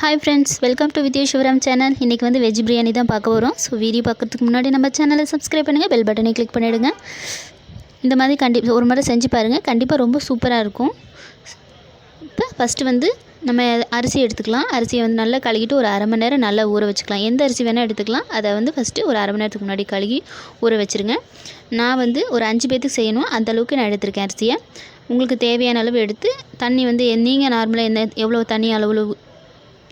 Hi friends welcome to Vidya Sivaram channel இன்றைக்கி வந்து veg biryani தான் பார்க்க போகிறோம் ஸோ வீடியோ பார்க்குறதுக்கு முன்னாடி நம்ம சேனலை சப்ஸ்கிரைப் பண்ணுங்கள் பெல் பட்டனை கிளிக் பண்ணிவிடுங்க இந்த மாதிரி கண்டி ஒரு முறை செஞ்சு பாருங்கள் கண்டிப்பாக ரொம்ப சூப்பராக இருக்கும். இப்போ ஃபஸ்ட்டு வந்து நம்ம அரிசி எடுத்துக்கலாம். அரிசியை வந்து நல்லா கழுகிட்டு ஒரு அரை மணி நேரம் நல்லா ஊற வச்சுக்கலாம். எந்த அரிசி வேணால் எடுத்துக்கலாம். அதை வந்து ஃபஸ்ட்டு ஒரு அரை மணி நேரத்துக்கு முன்னாடி கழுகி ஊற வச்சுருங்க. நான் வந்து ஒரு அஞ்சு பேர்த்துக்கு செய்யணும். அந்த அளவுக்கு நான் எடுத்திருக்கேன் அரிசியை. உங்களுக்கு தேவையான அளவு எடுத்து தண்ணி வந்து நீங்கள் நார்மலாக என்ன எவ்வளோ தண்ணி அளவு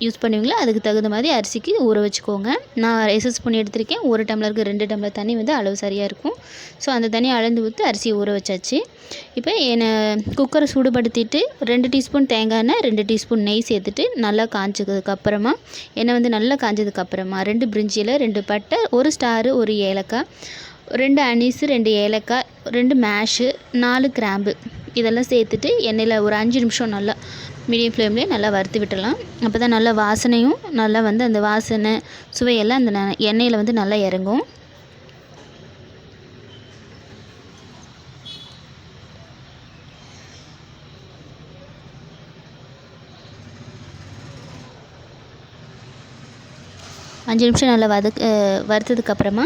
யூஸ் பண்ணுவீங்களோ? அதுக்கு தகுந்த மாதிரி அரிசிக்கு ஊற வச்சுக்கோங்க. நான் எஸ்எஸ் பண்ணி எடுத்திருக்கேன். ஒரு டம்ளருக்கு ரெண்டு டம்ளர் தண்ணி வந்து அளவு சரியாக இருக்கும். ஸோ அந்த தண்ணி அளந்து ஊற்றி அரிசியை ஊற வச்சாச்சு. இப்போ என்னை குக்கரை சூடுபடுத்திட்டு ரெண்டு டீஸ்பூன் தேங்காய் எண்ணெய் ரெண்டு டீஸ்பூன் நெய் சேர்த்துட்டு நல்லா காய்ச்சதுக்கு அப்புறமா எண்ணெய் வந்து நல்லா காய்ஞ்சதுக்கு அப்புறமா ரெண்டு பிரிஞ்சியில் ரெண்டு பட்டை ஒரு ஸ்டாரு ஒரு ஏலக்காய் ரெண்டு அனீஸு ரெண்டு ஏலக்காய் ரெண்டு மேஷு நாலு கிராம்பு இதெல்லாம் சேர்த்துட்டு எண்ணெயில் ஒரு அஞ்சு நிமிஷம் நல்லா மீடியம் ஃப்ளேம்லேயே நல்லா வறுத்து விட்டுடலாம். அப்போ தான் நல்லா வாசனையும் நல்லா வந்து அந்த வாசனை சுவையெல்லாம் அந்த எண்ணெயில் வந்து நல்லா இறங்கும். அஞ்சு நிமிஷம் நல்லா வதக் வறுத்ததுக்கப்புறமா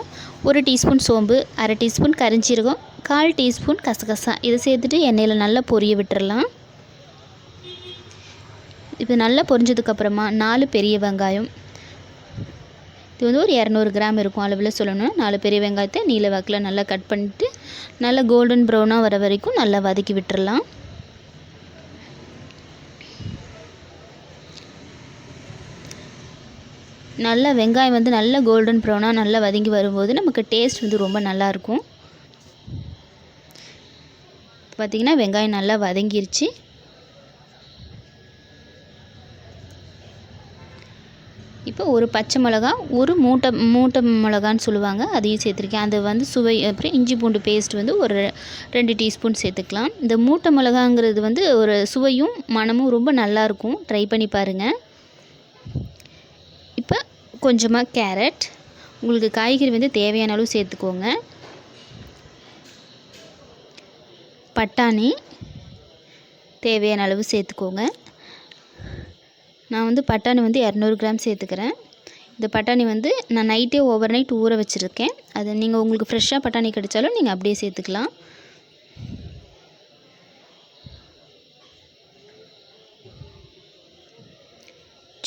ஒரு டீஸ்பூன் சோம்பு அரை டீஸ்பூன் கரிஞ்சீரகம் கால் டீஸ்பூன் கசகசா. இதை சேர்த்துட்டு எண்ணெயில் நல்லா பொரிய விட்டுறலாம். இது நல்லா பொரிஞ்சதுக்கப்புறமா நாலு பெரிய வெங்காயம். இது வந்து ஒரு இரநூறு கிராம் இருக்கும் அளவில் சொல்லணும். நாலு பெரிய வெங்காயத்தை நீல வாக்கில் நல்லா கட் பண்ணிட்டு நல்லா கோல்டன் ப்ரௌனாக வர வரைக்கும் நல்லா வதக்கி விட்டுறலாம். நல்லா வெங்காயம் வந்து நல்லா கோல்டன் ப்ரௌனாக நல்லா வதங்கி வரும்போது நமக்கு டேஸ்ட் வந்து ரொம்ப நல்லாயிருக்கும் பார்த்திங்கன்னா வெங்காயம் நல்லா வதங்கிருச்சு. இப்போ ஒரு பச்சை மிளகா ஒரு மூட்டை மூட்டை மிளகான்னு சொல்லுவாங்க. அதையும் சேர்த்துருக்கேன். அது வந்து சுவை அப்புறம் இஞ்சி பூண்டு பேஸ்ட் வந்து ஒரு ரெண்டு டீஸ்பூன் சேர்த்துக்கலாம். இந்த மூட்டை மிளகாங்கிறது வந்து ஒரு சுவையும் மணமும் ரொம்ப நல்லாயிருக்கும் ட்ரை பண்ணி பாருங்கள் இப்போ கொஞ்சமாக கேரட் உங்களுக்கு காய்கறி வந்து தேவையான அளவு சேர்த்துக்கோங்க. பட்டாணி தேவையான அளவு சேர்த்துக்கோங்க. நான் வந்து பட்டாணி வந்து இரநூறு கிராம் சேர்த்துக்கிறேன். இந்த பட்டாணி வந்து நான் நைட்டே ஓவர் நைட் ஊற வச்சுருக்கேன். அது நீங்கள் உங்களுக்கு ஃப்ரெஷ்ஷாக பட்டாணி கிடைச்சாலும் நீங்கள் அப்படியே சேர்த்துக்கலாம்.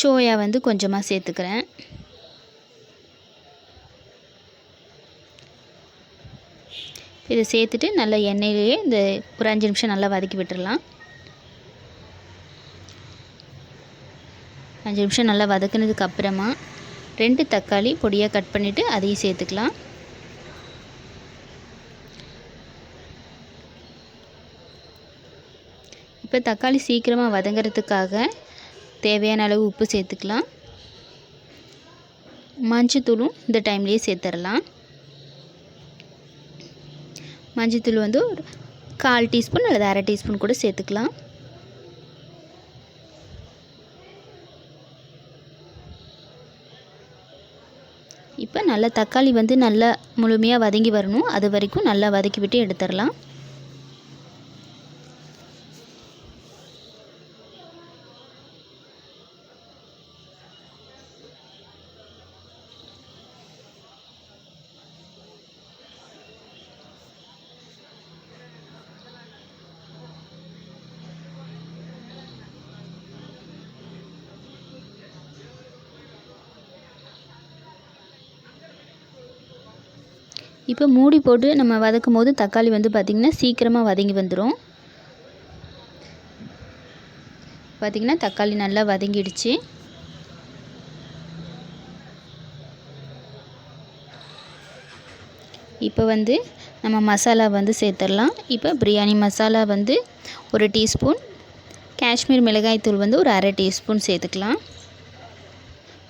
சோயா வந்து கொஞ்சமாக சேர்த்துக்கிறேன். இதை சேர்த்துட்டு நல்லா எண்ணெயிலேயே இந்த ஒரு அஞ்சு நிமிஷம் நல்லா வதக்கி விட்டுடலாம் அஞ்சு நிமிஷம் நல்லா வதக்குனதுக்கு அப்புறமா ரெண்டு தக்காளி பொடியாக கட் பண்ணிவிட்டு அதையும் சேர்த்துக்கலாம். இப்போ தக்காளி சீக்கிரமாக வதங்கிறதுக்காக தேவையான அளவு உப்பு சேர்த்துக்கலாம். மஞ்சத்தூளும் இந்த டைம்லேயே சேர்த்துடலாம் மஞ்சத்தூள் வந்து ஒரு கால் டீஸ்பூன் அல்லது அரை டீஸ்பூன் கூட சேர்த்துக்கலாம். இப்போ நல்லா தக்காளி வந்து நல்லா முழுமையாக வதங்கி வரணும். அது வரைக்கும் நல்லா வதக்கி விட்டு எடுத்துடலாம். இப்போ மூடி போட்டு நம்ம வதக்கும் போது தக்காளி வந்து பார்த்திங்கன்னா சீக்கிரமாக வதங்கி வந்துடும் பார்த்திங்கன்னா தக்காளி நல்லா வதங்கிடுச்சு. இப்போ வந்து நம்ம மசாலா வந்து சேர்த்துடலாம். இப்போ பிரியாணி மசாலா வந்து ஒரு டீஸ்பூன் காஷ்மீர் மிளகாய் தூள் வந்து ஒரு அரை டீஸ்பூன் சேர்த்துக்கலாம்.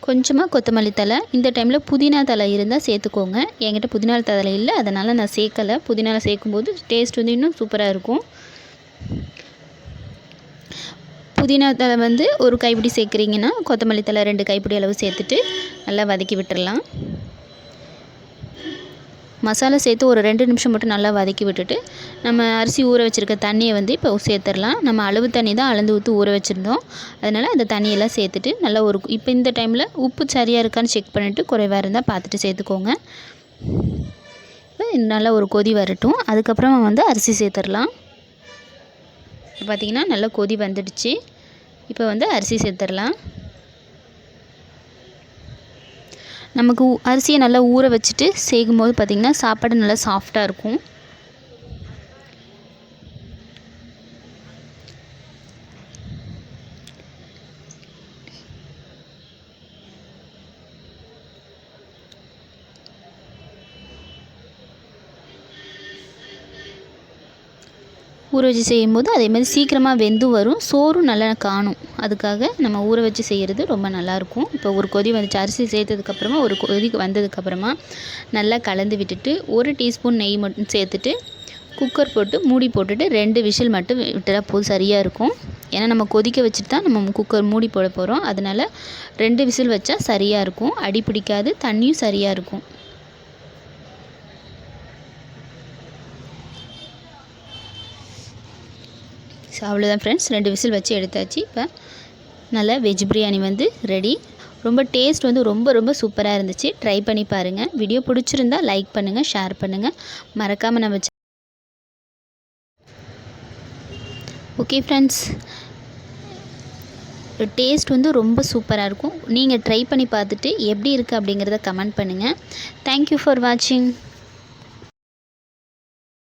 கொஞ்சமாக கொத்தமல்லி தழை. இந்த டைமில் புதினா தழை இருந்தால் சேர்த்துக்கோங்க. என்கிட்ட புதினா தழை இல்லை அதனால் நான் சேர்க்கலை. புதினா சேர்க்கும்போது டேஸ்ட் வந்து இன்னும் சூப்பராக இருக்கும். புதினா தழை வந்து ஒரு கைப்பிடி சேர்க்குறீங்கன்னா கொத்தமல்லி தழை ரெண்டு கைப்பிடி அளவு சேர்த்துட்டு நல்லா வதக்கி விட்டுடலாம் மசாலா சேர்த்து ஒரு ரெண்டு நிமிஷம் மட்டும் நல்லா வதக்கி விட்டுட்டு நம்ம அரிசி ஊற வச்சுருக்க தண்ணியை வந்து இப்போ சேர்த்துடலாம். நம்ம அளவு தண்ணி தான் அளந்து ஊற்றி ஊற வச்சுருந்தோம். அதனால் அந்த தண்ணியெல்லாம் சேர்த்துட்டு நல்லா ஒரு இப்போ இந்த டைமில் உப்பு சரியாக இருக்கான்னு செக் பண்ணிவிட்டு குறைவாக இருந்தால் பார்த்துட்டு சேர்த்துக்கோங்க. இப்போ நல்லா ஒரு கொதி வரட்டும். அதுக்கப்புறமா வந்து அரிசி சேர்த்துடலாம். இப்போ பார்த்திங்கன்னா நல்லா கொதி வந்துடுச்சு. இப்போ வந்து அரிசி சேர்த்துடலாம். நமக்கு ஊ- அரிசியை நல்லா ஊற வச்சுட்டு செய்யும் போது பார்த்திங்கன்னா சாப்பாடு நல்லா சாஃப்டாக இருக்கும். ஊற வச்சு செய்யும்போது அதே மாதிரி சீக்கிரமாக வெந்து வரும். சோறும் நல்லா காணும். அதுக்காக நம்ம ஊற வச்சு செய்கிறது ரொம்ப நல்லாயிருக்கும் இப்போ ஒரு கொதி வந்துச்சு அரிசி சேர்த்ததுக்கப்புறமா ஒரு கொதி வந்ததுக்கப்புறமா நல்லா கலந்து விட்டுட்டு ஒரு டீஸ்பூன் நெய் மட்டும் சேர்த்துட்டு குக்கர் போட்டு மூடி போட்டுட்டு ரெண்டு விசில் மட்டும் விட்டுறா போது சரியாக இருக்கும் ஏன்னா நம்ம கொதிக்க வச்சுட்டு தான் நம்ம குக்கர் மூடி போட போகிறோம் அதனால் ரெண்டு விசில் வச்சா சரியாக இருக்கும் அடி பிடிக்காது தண்ணியும் சரியாக இருக்கும் அவ்வளோதான் ஃப்ரெண்ட்ஸ் ரெண்டு விசில் வச்சு எடுத்தாச்சு. இப்போ நல்லா வெஜ் பிரியாணி வந்து ரெடி ரொம்ப டேஸ்ட் வந்து ரொம்ப ரொம்ப சூப்பராக இருந்துச்சு. ட்ரை பண்ணி பாருங்கள் வீடியோ பிடிச்சிருந்தா லைக் பண்ணுங்கள் ஷேர் பண்ணுங்கள் மறக்காமல் நம்ம ஓகே ஃப்ரெண்ட்ஸ் டேஸ்ட் வந்து ரொம்ப சூப்பராக இருக்கும். நீங்கள் ட்ரை பண்ணி பார்த்துட்டு எப்படி இருக்குது அப்படிங்கிறத கமெண்ட் பண்ணுங்கள் தேங்க்யூ ஃபார் வாட்சிங்